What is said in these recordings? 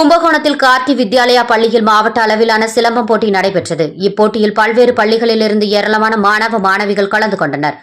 கும்பகோணத்தில் கார்த்தி வித்யாலயா பள்ளியில் மாவட்ட அளவிலான சிலம்பம் போட்டி நடைபெற்றது. இப்போட்டியில் பல்வேறு பள்ளிகளிலிருந்து ஏராளமான மாணவ மாணவிகள் கலந்து கொண்டனர்.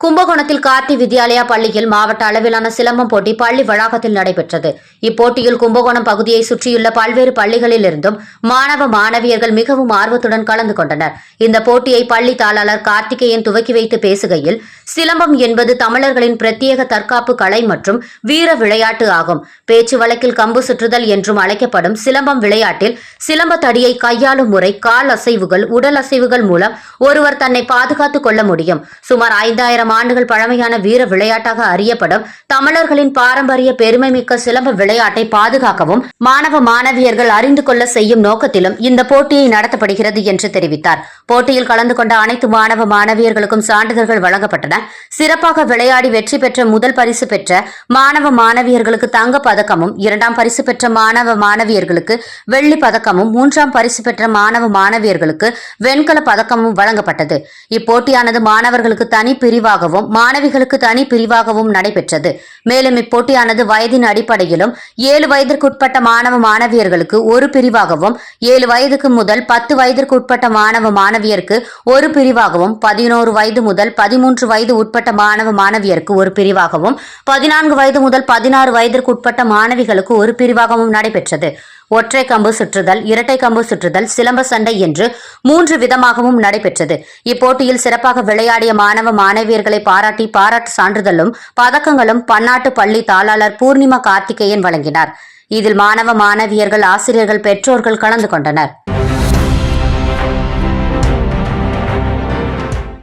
கும்பகோணத்தில் கார்த்தி வித்யாலயா பள்ளியில் மாவட்ட அளவிலான சிலம்பம் போட்டி பள்ளி வளாகத்தில் நடைபெற்றது. இப்போட்டியில் கும்பகோணம் பகுதியை சுற்றியுள்ள பல்வேறு பள்ளிகளிலிருந்தும் மாணவ மாணவியர்கள் மிகவும் ஆர்வத்துடன் கலந்து கொண்டனர். இந்த போட்டியை பள்ளி தாளாளர் கார்த்திகேயன் துவக்கி வைத்து பேசுகையில் சிலம்பம் என்பது தமிழர்களின் பிரத்யேக தற்காப்பு கலை மற்றும் வீர விளையாட்டு ஆகும். பேச்சு வழக்கில் கம்பு சுற்றுதல் என்றும் அழைக்கப்படும் சிலம்பம் விளையாட்டில் சிலம்ப தடியை கையாளும் முறை கால் அசைவுகள் உடல் அசைவுகள் மூலம் ஒருவர் தன்னை பாதுகாத்துக் கொள்ள முடியும். சுமார் ஐந்தாயிரம் ஆயிரம் ஆண்டுகள் பழமையான வீர விளையாட்டாக அறியப்படும் தமிழர்களின் பாரம்பரிய பெருமை மிக்க சிலம்ப விளையாட்டை பாதுகாக்கவும் மாணவ மாணவியர்கள் அறிந்து கொள்ள செய்யும் நோக்கத்திலும் இந்த போட்டியை நடத்தப்படுகிறது என்று தெரிவித்தார். போட்டியில் கலந்து கொண்ட அனைத்து மாணவ மாணவியர்களுக்கும் சான்றிதழ்கள் வழங்கப்பட்டன. சிறப்பாக விளையாடி வெற்றி பெற்ற முதல் பரிசு பெற்ற மாணவ மாணவியர்களுக்கு தங்க பதக்கமும் இரண்டாம் பரிசு பெற்ற மாணவ மாணவியர்களுக்கு வெள்ளி பதக்கமும் மூன்றாம் பரிசு பெற்ற மாணவ மாணவியர்களுக்கு வெண்கல பதக்கமும் வழங்கப்பட்டது. இப்போட்டியானது மாணவர்களுக்கு தனி பிரிவாக பிரிவாகவும் மாணவிகளுக்கு தனி பிரிவாகவும் நடைபெற்றது. மேலும் இப்போட்டியானது வயதின் அடிப்படையிலும் ஏழு வயதிற்குட்பட்ட மாணவ மாணவியர்களுக்கு ஒரு பிரிவாகவும் ஏழு வயதுக்கு முதல் பத்து வயதிற்குட்பட்ட மாணவ மாணவியருக்கு ஒரு பிரிவாகவும் பதினோரு வயது முதல் பதிமூன்று வயது உட்பட்ட மாணவ மாணவியருக்கு ஒரு பிரிவாகவும் பதினான்கு வயது முதல் பதினாறு வயதிற்குட்பட்ட மாணவிகளுக்கு ஒரு பிரிவாகவும் நடைபெற்றது. ஒற்றை கம்பு சுற்றுதல் இரட்டை கம்பு சுற்றுதல் சிலம்ப சண்டை என்று மூன்று விதமாகவும் நடைபெற்றது. இப்போட்டியில் சிறப்பாக விளையாடிய மாணவ மாணவியர்களை பாராட்டி பாராட்டு சான்றிதழும் பதக்கங்களும் பன்னாட்டு பள்ளி தாளாளர் பூர்ணிமா கார்த்திகேயன் வழங்கினார். இதில் மாணவ மாணவியர்கள் ஆசிரியர்கள் பெற்றோர்கள் கலந்து கொண்டனர்.